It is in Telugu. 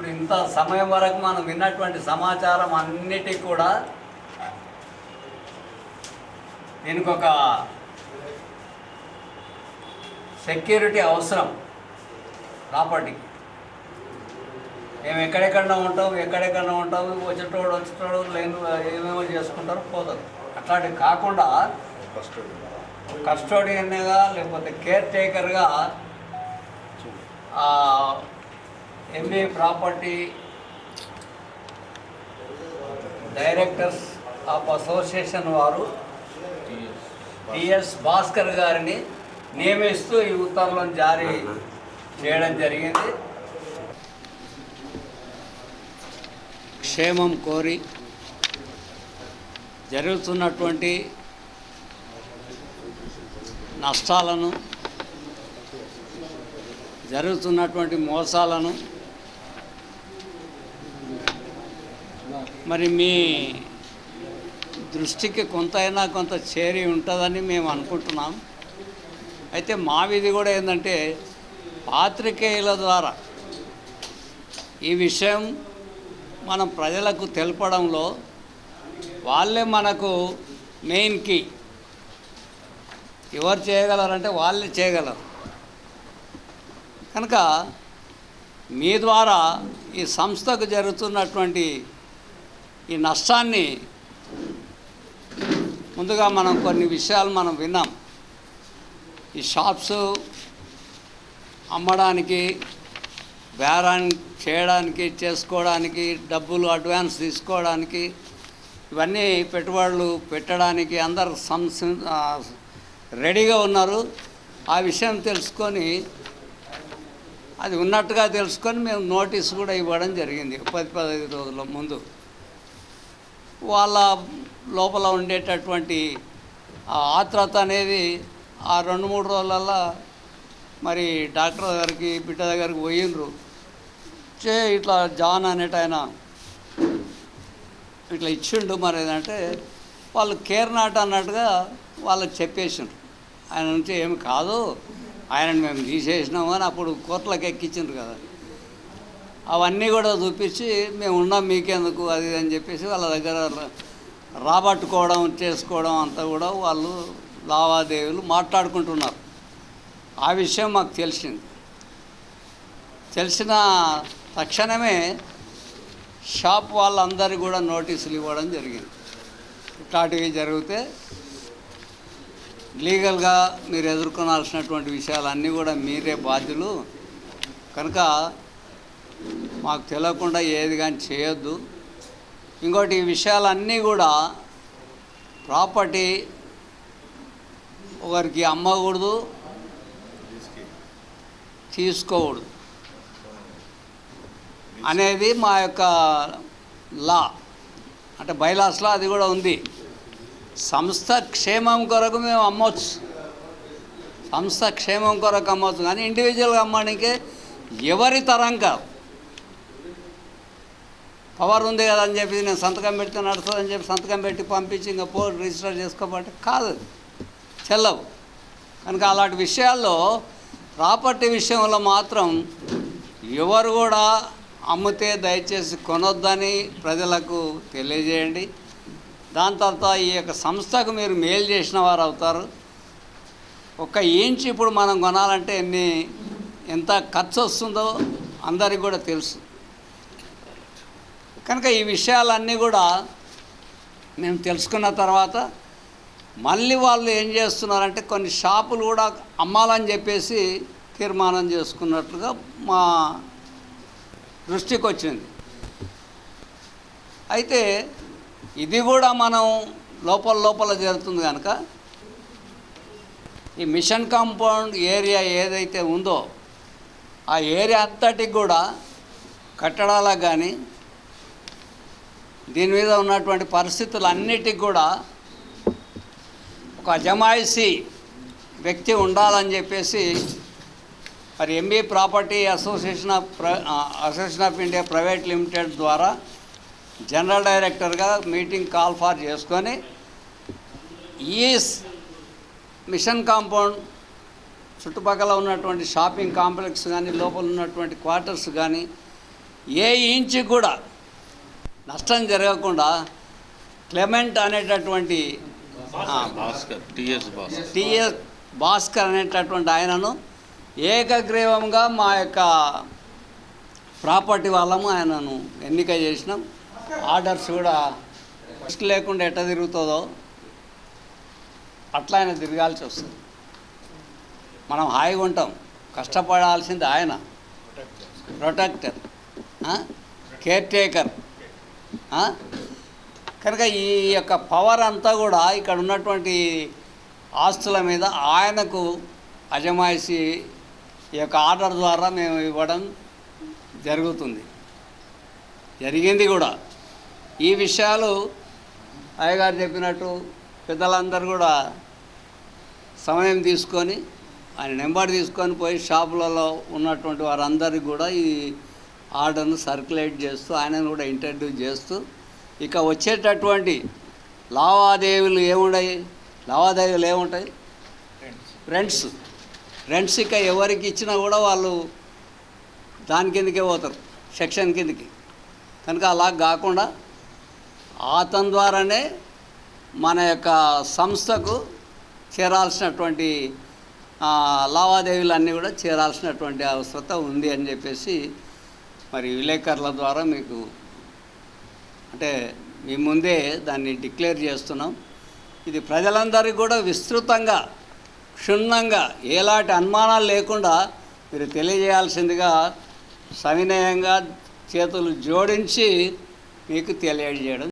ఇప్పుడు ఇంత సమయం వరకు మనం విన్నటువంటి సమాచారం అన్నిటి కూడా దీనికి ఒక సెక్యూరిటీ అవసరం ప్రాపర్టీకి మేము ఎక్కడెక్కడ ఉంటాం ఎక్కడెక్కడ ఉంటాం వచ్చేటోడు వచ్చేటోడు లేని ఏమేమో చేసుకుంటారు పోతారు. అట్లాంటివి కాకుండా కస్టోడియన్గా లేకపోతే care టేకర్గా MA property directors of association వారు టిఎస్ భాస్కర్ గారిని నియమిస్తూ ఈ ఉత్తర్వులను జారీ చేయడం జరిగింది. క్షేమం కోరి జరుగుతున్నటువంటి నష్టాలను జరుగుతున్నటువంటి మోసాలను మరి మీ దృష్టికి కొంతైనా కొంత చేరి ఉంటుందని మేము అనుకుంటున్నాం. అయితే మా విధి కూడా ఏంటంటే పాత్రికేయుల ద్వారా ఈ విషయం మనం ప్రజలకు తెలపడంలో వాళ్ళే మనకు మెయిన్ కీ. ఎవరు చేయగలరంటే వాళ్ళే చేయగలరు. కనుక మీ ద్వారా ఈ సంస్థకు జరుగుతున్నటువంటి ఈ నష్టాన్ని ముందుగా మనం కొన్ని విషయాలు మనం విన్నాం. ఈ షాప్స్ అమ్మడానికి బేరాన్ చేయడానికి చేసుకోవడానికి డబ్బులు అడ్వాన్స్ తీసుకోవడానికి ఇవన్నీ పెట్టుబడులు పెట్టడానికి అందరు సం రెడీగా ఉన్నారు. ఆ విషయం తెలుసుకొని అది ఉన్నట్టుగా తెలుసుకొని మేము నోటీస్ కూడా ఇవ్వడం జరిగింది. పది పదహైదు రోజుల ముందు. వాళ్ళ లోపల ఉండేటటువంటి ఆ ఆత్రత అనేది ఆ రెండు మూడు రోజులల్లో మరి డాక్టర్ దగ్గరికి బిడ్డ దగ్గరికి పోయినరు చే ఇట్లా జాన్ అనేట ఆయన ఇట్లా ఇచ్చిండు మరి ఏంటంటే వాళ్ళు కేర్ నాట్ అన్నట్టుగా వాళ్ళకి చెప్పేసిండ్రు. ఆయన నుంచి ఏమి కాదు ఆయనను మేము తీసేసినాము అని అప్పుడు కోర్టులకు ఎక్కించిండ్రు కదా. అవన్నీ కూడా చూపించి మేము ఉన్నాం మీకెందుకు అది అని చెప్పేసి వాళ్ళ దగ్గర రాబట్టుకోవడం చేసుకోవడం అంతా కూడా వాళ్ళు లావాదేవీలు మాట్లాడుకుంటున్నారు. ఆ విషయం మాకు తెలిసింది. తెలిసిన తక్షణమే షాప్ వాళ్ళందరికీ కూడా నోటీసులు ఇవ్వడం జరిగింది. ఇట్లాంటివి జరిగితే లీగల్గా మీరు ఎదుర్కొనాల్సినటువంటి విషయాలన్నీ కూడా మీరే బాధ్యులు. కనుక మాకు తెలియకుండా ఏది కానీ చేయొద్దు. ఇంకోటి ఈ విషయాలన్నీ కూడా ప్రాపర్టీ ఒకరికి అమ్మకూడదు తీసుకోకూడదు. అనేది మా యొక్క లా. అంటే బైలాస్లో అది కూడా ఉంది. సంస్థ క్షేమం కొరకు మేము అమ్మవచ్చు సంస్థ క్షేమం కొరకు అమ్మవచ్చు కానీ ఇండివిజువల్గా అమ్మడానికి ఎవరి తరం కాదు. పవర్ ఉంది కదా అని చెప్పి నేను సంతకం పెడితే నడుస్తుందని చెప్పి సంతకం పెట్టి పంపించి ఇంకా పో రిజిస్టర్ చేసుకోబట్టి కాదు. చెల్లవు. కనుక అలాంటి విషయాల్లో ప్రాపర్టీ విషయంలో మాత్రం ఎవరు కూడా అమ్మితే దయచేసి కొనొద్దని ప్రజలకు తెలియజేయండి. దాని తర్వాత ఈ యొక్క సంస్థకు మీరు మేలు చేసిన వారు అవుతారు. ఒక ఇంచ్ ఇప్పుడు మనం కొనాలంటే ఎన్ని ఎంత ఖర్చు వస్తుందో అందరికి కూడా తెలుసు. కనుక ఈ విషయాలన్నీ కూడా మేము తెలుసుకున్న తర్వాత మళ్ళీ వాళ్ళు ఏం చేస్తున్నారంటే కొన్ని షాపులు కూడా అమ్మాలని చెప్పేసి తీర్మానం చేసుకున్నట్లుగా మా దృష్టికి వచ్చింది. అయితే ఇది కూడా మనం లోపల లోపల జరుగుతుంది కనుక ఈ మిషన్ కాంపౌండ్ ఏరియా ఏదైతే ఉందో ఆ ఏరియా అంతటికి కూడా కట్టడాలకు కానీ దీని మీద ఉన్నటువంటి పరిస్థితులన్నిటికి కూడా ఒక అజమాయిషీ వ్యక్తి ఉండాలని చెప్పేసి మరి ఎంబీ ప్రాపర్టీ అసోసియేషన్ ఆఫ్ ప్ర association of India private limited ద్వారా జనరల్ డైరెక్టర్గా మీటింగ్ కాల్ ఫార్ చేసుకొని ఈ మిషన్ కాంపౌండ్ చుట్టుపక్కల ఉన్నటువంటి షాపింగ్ కాంప్లెక్స్ కానీ లోపల ఉన్నటువంటి క్వార్టర్స్ కానీ ఏ ఇంచ్ కూడా నష్టం జరగకుండా క్లెమెంట్ అనేటటువంటి భాస్కర్ టిఎస్ భాస్కర్. టిఎస్ భాస్కర్ అనేటటువంటి ఆయనను ఏకగ్రీవంగా మా యొక్క ప్రాపర్టీ వాళ్ళము ఆయనను ఎన్నిక చేసినాం. ఆర్డర్స్ కూడా రిస్క్ లేకుండా ఎట్ట తిరుగుతుందో అట్లా ఆయన తిరగాల్సి వస్తుంది. మనం హాయిగా ఉంటాం. కష్టపడాల్సింది ఆయన. ప్రొటెక్టర్. కేర్ టేకర్ కనుక ఈ యొక్క పవర్ అంతా కూడా ఇక్కడ ఉన్నటువంటి ఆస్తుల మీద ఆయనకు అజమాయిషి ఈ యొక్క ఆర్డర్ ద్వారా మేము ఇవ్వడం జరుగుతుంది. జరిగింది కూడా. ఈ విషయాలు అయ్యగారు చెప్పినట్టు పెద్దలందరూ కూడా సమయం తీసుకొని ఆయన నెంబర్ తీసుకొని పోయి షాపులలో ఉన్నటువంటి వారందరికీ కూడా ఈ ఆర్డర్ను సర్క్యులేట్ చేస్తూ ఆయనను కూడా ఇంట్రడ్యూస్ చేస్తూ ఇక వచ్చేటటువంటి లావాదేవీలు ఏముండయి? లావాదేవీలు ఏముంటాయి? రెంట్స్. రెంట్స్ ఇక ఎవరికి ఇచ్చినా కూడా వాళ్ళు దాని కిందకే పోతారు సెక్షన్ కిందకి. కనుక అలా కాకుండా అతని ద్వారానే మన యొక్క సంస్థకు చేరాల్సినటువంటి లావాదేవీలు అన్నీ కూడా చేరాల్సినటువంటి అవసరత ఉంది అని చెప్పేసి మరి విలేకరుల ద్వారా మీకు అంటే మీ ముందే దాన్ని డిక్లేర్ చేస్తున్నాం. ఇది ప్రజలందరికీ కూడా విస్తృతంగా క్షుణ్ణంగా ఎలాంటి అనుమానాలు లేకుండా మీరు తెలియజేయాల్సిందిగా సవినయంగా చేతులు జోడించి మీకు తెలియజేయడం